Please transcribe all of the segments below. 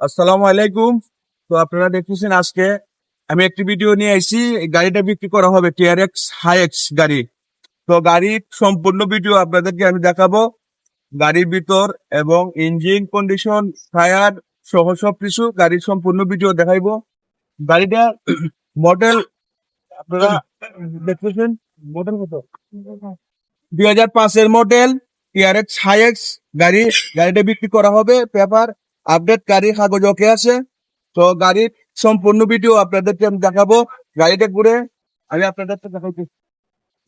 আসসালামু আলাইকুম। তো আপনারা দেখতেছেন আজকে আমি একটি ভিডিও নিয়ে আইছি। গাড়িটা বিক্রি করা হবে টিআরএক্স হাইএক্স গাড়ি। তো গাড়ির সম্পূর্ণ ভিডিও আপনাদেরকে আমি দেখাবো। গাড়ির ভিতর এবং ইঞ্জিন কন্ডিশন টায়ার সহ সব কিছু গাড়ির সম্পূর্ণ ভিডিও দেখাইবো। গাড়িটা মডেল আপনারা দেখতেছেন? মডেল কত? দুই হাজার পাঁচের মডেল টিআরএক্স হাইএক্স গাড়ি। গাড়িটা বিক্রি করা হবে পেপার আপডেট গাড়ির কাগজ ওকে আছে? তো গাড়ির সম্পূর্ণ ভিডিও আপনাদেরকে আমি দেখাবো। গাড়িটা ঘুরে আমি আপনাদেরকে দেখাইছি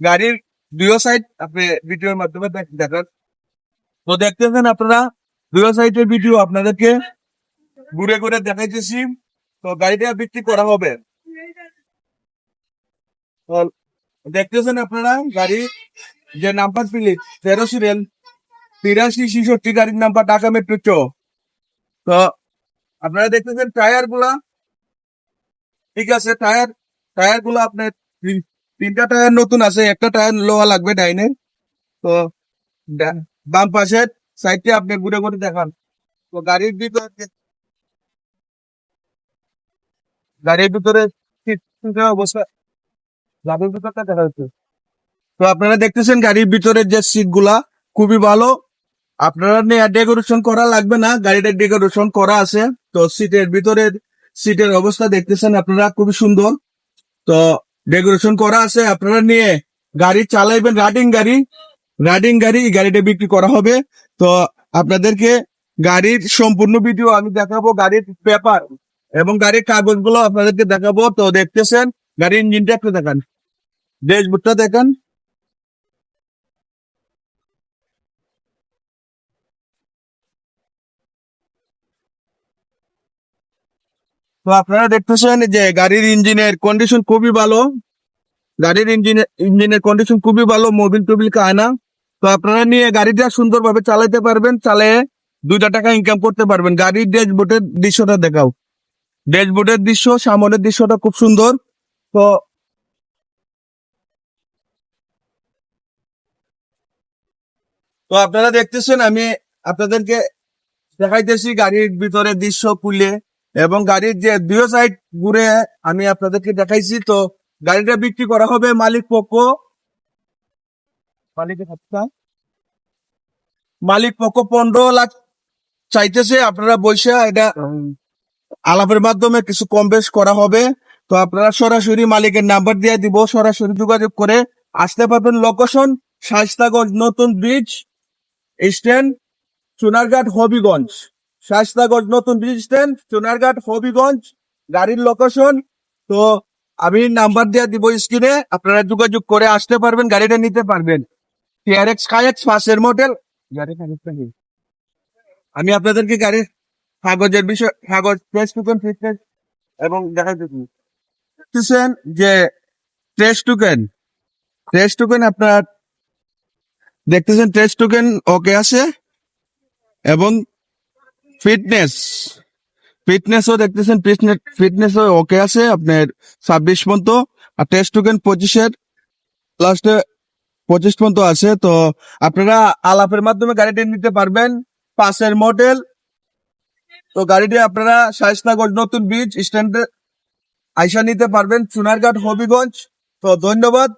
গাড়ির দুই সাইড আপনি ভিডিওর মাধ্যমে দেখ- দেখান। তো দেখতেছেন আপনারা দুই সাইডের ভিডিও আপনাদেরকে ঘুরে ঘুরে দেখাইতেছি। তো গাড়িটা বিক্রি করা হবে। দেখতেছেন আপনারা গাড়ি যে নাম্বার প্লেট তেরো সিরিয়াল তিরাশি, ছিষট্টি গাড়ির নাম্বার ঢাকা মেট্রো তো আপনারা দেখতেছেন টায়ারগুলা। ঠিক আছে টায়ার টায়ারগুলা আপনার তিন- তিনটা টায়ার নতুন আছে একটা টায়ার লোহা লাগবে ডাইনে। তো বাম পাশের সাইডটা আপনি ঘুরে ঘুরে দেখান। তো গাড়ির ভিতরে গাড়ির ভিতরে অবস্থা গাড়ির ভিতরটা দেখা যাচ্ছে। তো আপনারা দেখতেছেন গাড়ির ভিতরে যে সিটগুলা খুবই ভালো। আপনারা ডেকোরেশন করা লাগবে না, গাড়িটা ডেকোরেশন করা আছে। তো সিটের ভিতরের, সিটের অবস্থা দেখতেছেন আপনারা, খুবই সুন্দর। তো ডেকোরেশন করা আছে, আপনারা নিয়ে গাড়ি চালাইবেন রাইডিং গাড়ি। রাইডিং গাড়ি এই গাড়িটা বিক্রি করা হবে। তো আপনাদেরকে গাড়ির সম্পূর্ণ ভিডিও আমি দেখাবো, গাড়ির পেপার এবং গাড়ির কাগজগুলো আপনাদেরকে দেখাবো। তো দেখতেছেন, গাড়ির ইঞ্জিনটা একটু দেখান। ড্যাশবোর্ডটা দেখান। তো আপনারা দেখতেছেন যে গাড়ির ইঞ্জিনের কন্ডিশন খুবই ভালো। গাড়ির ইঞ্জিনের ইঞ্জিনের কন্ডিশন খুবই ভালো মোবিল টোবিল খায় না। তো আপনারা নিয়ে গাড়িটা সুন্দরভাবে চালাতে পারবেন, চালিয়ে দুইটা টাকা ইনকাম করতে পারবেন। গাড়ির ড্যাশবোর্ডের দৃশ্যটা দেখাও। ড্যাশবোর্ডের দৃশ্য, সামনের দৃশ্যটা খুব সুন্দর। তো তো আপনারা দেখতেছেন, আমি আপনাদেরকে দেখাইতেছি গাড়ির ভিতরে দৃশ্য খুলে। এবং গাড়ির যে দুই সাইড ঘুরে আমি আপনাদেরকে দেখাইছি, তো গাড়িটা বিক্রি করা হবে মালিক পক্ষ। মালিক পক্ষ পনেরো লাখ চাইতেছে, আপনারা বৈশা এটা আলাপের মাধ্যমে কিছু কম বেশ করা হবে। তো আপনারা সরাসরি মালিকের নাম্বার দিয়ে দিব, সরাসরি যোগাযোগ করে আসতে পারবেন। লোকেশন শাইস্তাগঞ্জ নতুন ব্রিজ স্ট্যান্ড সোনারঘাট, হবিগঞ্জ। শাস্তাগঞ্জ নতুন ব্রিজ স্ট্যান্ড চুনারঘাট হবিগঞ্জ, গাড়ির লোকেশন তো আমি নাম্বার দিয়ে দিব স্ক্রিনে আপনারা যোগাযোগ করে আসতে পারবেন, গাড়িটা নিতে পারবেন। টিআরএক্স কায়েক্স ফার্স্টের মডেল আমি আপনাদেরকে গাড়ির কাগজের বিষয়, কাগজ প্রেস টুকেন ফিটনেস এবং দেখা দেখতেছেন যে ট্রেস টুকেন ট্রেস টুকেন আপনার, দেখতেছেন ট্রেস টুকেন ওকে আছে। এবং ফিটনেস ফিটনেসও দেখতেছেন ফিটনেসও ওকে আছে, আপনার ছাব্বিশ পর্যন্ত। আর টেস্ট টোকেন পঁচিশের লাস্টে পঁচিশ পর্যন্ত আছে, তো আপনারা আলাপের মাধ্যমে গাড়িটি নিতে পারবেন। পাশের মডেল তো গাড়িটি আপনারা শাইস্তাগঞ্জ নতুন বীজ স্ট্যান্ডে আইসা নিতে পারবেন চুনারঘাট হবিগঞ্জ। তো ধন্যবাদ।